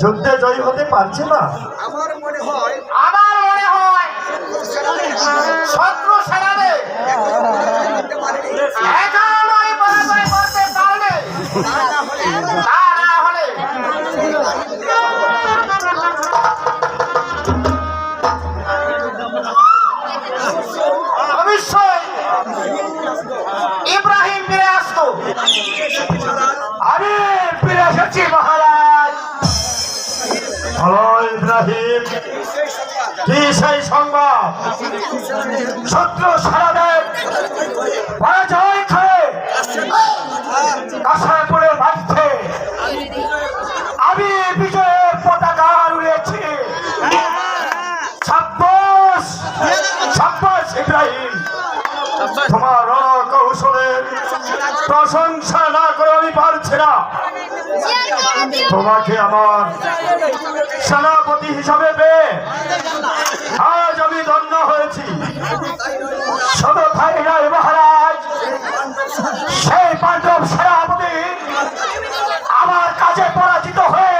যুদ্ধে জয়ী হতে পারছে না। আমার মনে হয় আমার মনে হয় শত্রু ইব্রাহিম। কি সেই সংবাদ? শত্রু সারাদের পরাজয় খেয়ে কাছাপুরের মাটিতে আমি বিজয়ের পতাকা উড়েছি ছাব্বাস ছাব্বাস ইব্রাহিম, তোমার রণ কৌশলের প্রশংসা না করে আমি পারছি না। তোমাকে আমার সেনাপতি হিসাবে পেয়ে আজ আমি ধন্য হয়েছি। মহারাজ, সেই পাণ্ডব সেনাপতি আমার কাছে পরাজিত হয়ে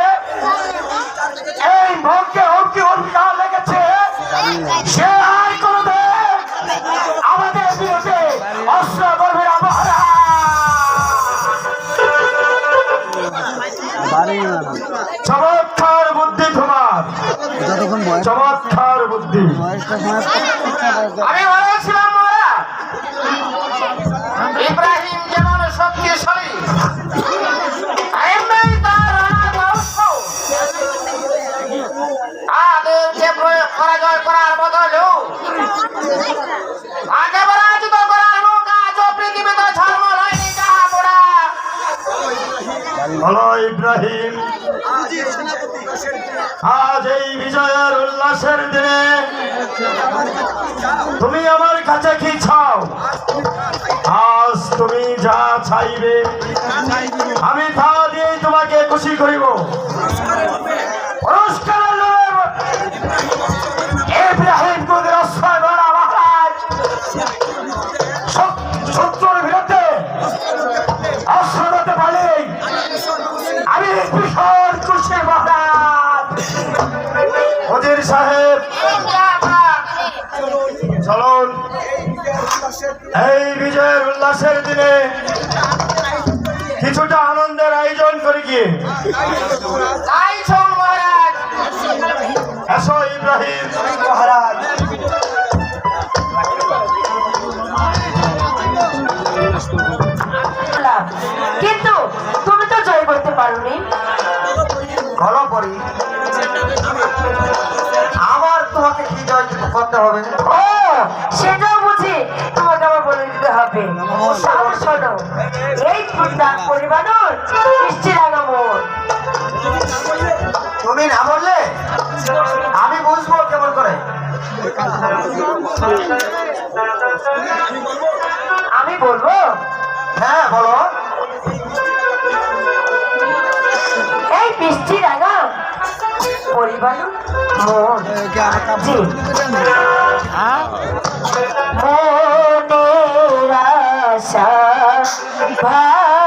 এই মনকে হুমকি হুমকি লেগেছে। সে আমি বলেছিলাম মোরা ইব্রাহিম যেমন শক্তিশালী তাদেরকে পরাজয় করার বদলেও আগে পরাজিত করার লোক আজও পৃথিবীতে ধর্ম হয়নি যাহা পোড়া ইব্রাহিম আজ এই বিজয়ের উল্লাসের দিনে তুমি আমার কাছে কি চাও? আজ তুমি যা চাইবে, আমি তা দিয়ে তোমাকে খুশি করিব। শত্রুর আমি খুশি মহারাজ। হজির সাহেব, চলুন। এই বিজয়ের উল্লাসের দিনে কিছুটা আনন্দের আয়োজন করি শোন এসো ইব্রাহিম মহারাজ। হবে। সেটাও বুঝি। তোমাকে আমার বলে দিতে হবে। তাহলে শোনো। এই ফুলদার মিষ্টি লাগা তুমি না বললে? আমি বুঝব কেমন করে। আমি বলব? হ্যাঁ বলো। এই মিষ্টি লাগা পরিবারের মন মনের আশা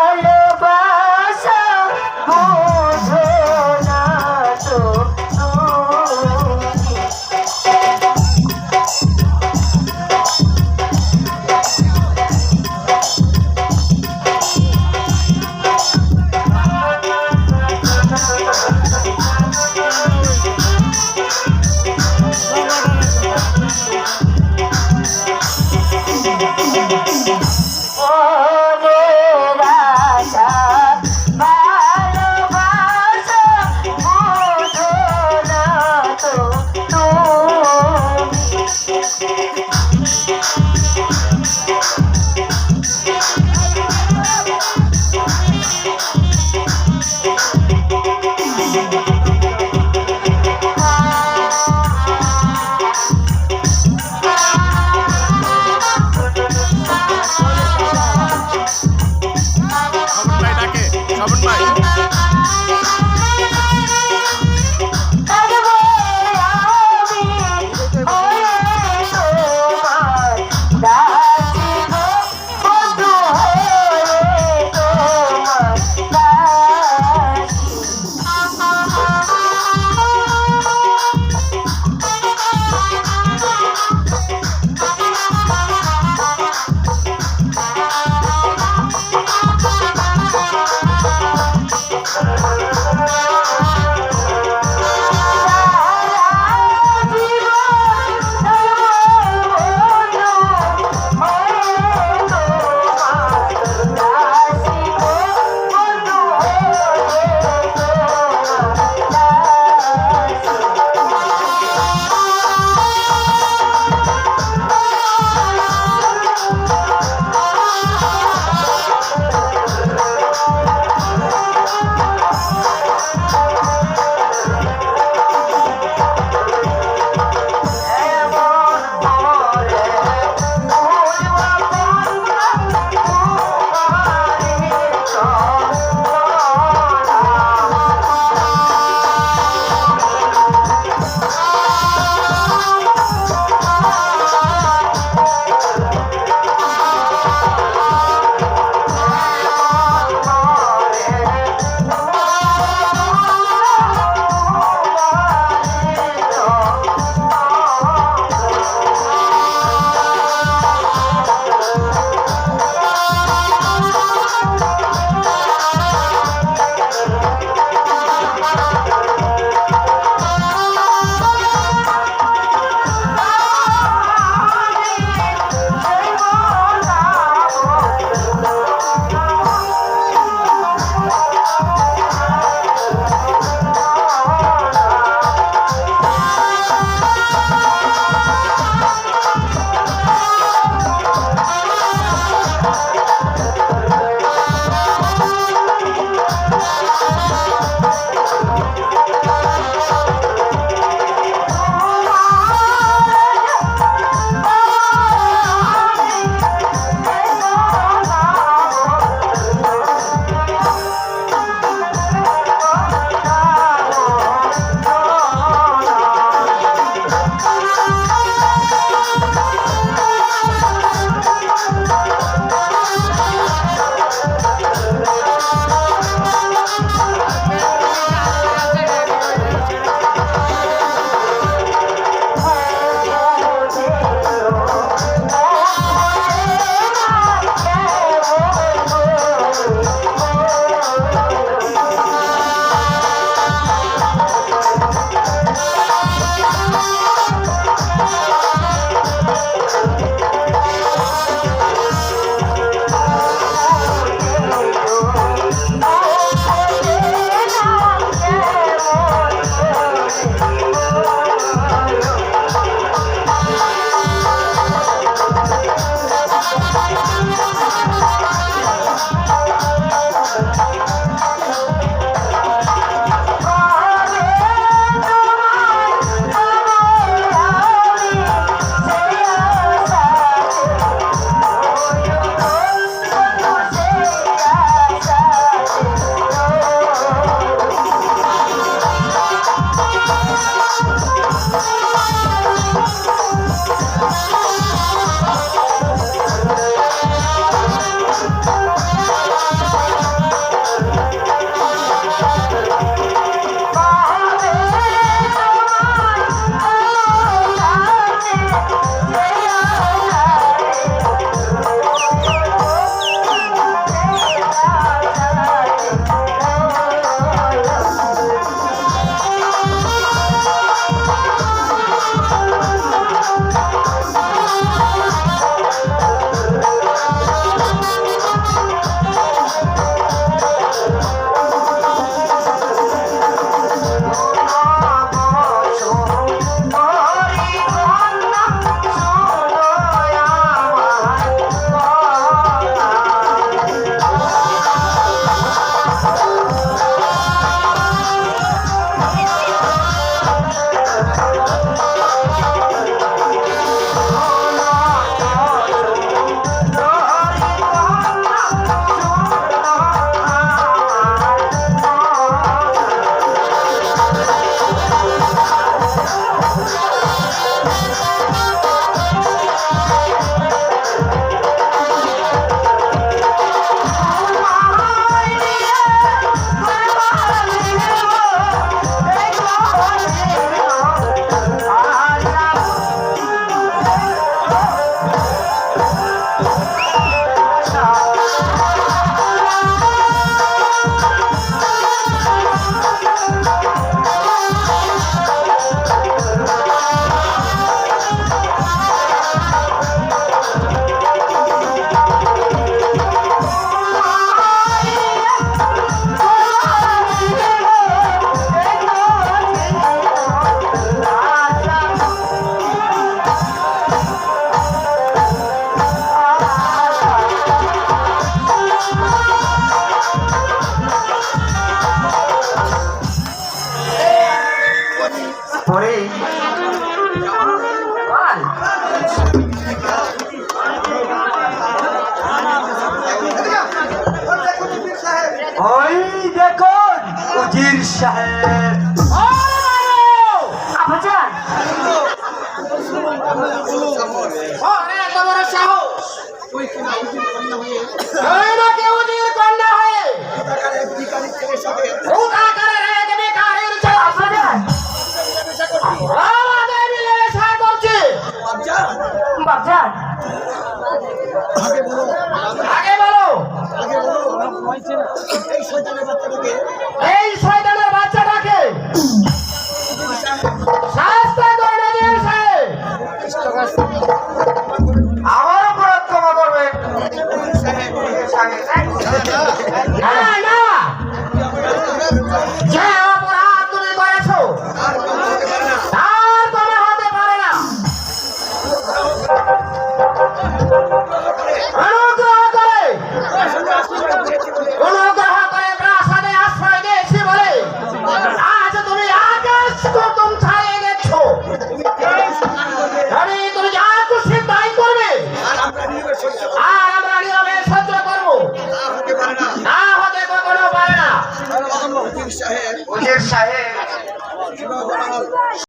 sajo